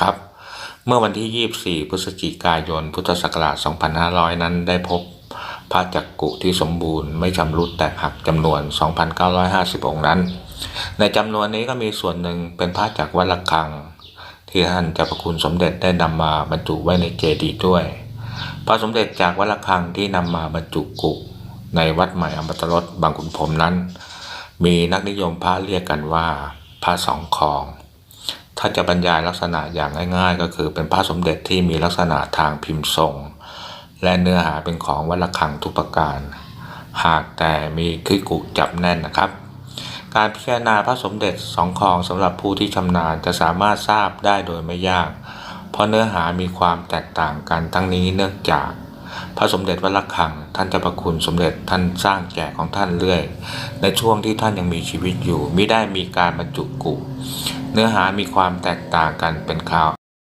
ครับ เมื่อวันที่ 24 พฤศจิกายน พุทธศักราช 2500 นั้นได้พบพระจักกุที่สมบูรณ์ไม่ชำรุดแตกหักจำนวน 2,950 องค์นั้น ในจำนวนนี้ก็มีส่วนหนึ่งเป็นพระจากวัดละคัง ที่ท่านเจ้าพระคุณสมเด็จได้นำมาบรรจุไว้ในเจดีย์ด้วยพระสมเด็จจากวัดละคังที่นำมาบรรจุกุในวัดใหม่อมตะรสบางขุนพรหมนั้น มีนักนิยมพระเรียกกันว่าพระสองคอง ถ้าจะบรรยายลักษณะอย่างง่ายๆ ก็คือเป็นพระสมเด็จที่มีลักษณะทางพิมพ์ทรง และเนื้อหาเป็นของวัลคังทุกประการ หากแต่มีคึกุจับแน่นนะครับ การพิจารณาพระสมเด็จสองคองสำหรับผู้ที่ชำนาญจะสามารถทราบได้โดยไม่ยาก เพราะเนื้อหามีความแตกต่างกันทั้งนี้เนื่องจากพระสมเด็จวัดระฆัง ท่านจ้าประคุณสมเด็จท่านสร้างแจกของท่านเรื่อย ในช่วงที่ท่านยังมีชีวิตอยู่ มิได้มีการบรรจุกุ เนื้อหามีความแตกต่างกันเป็นข่าว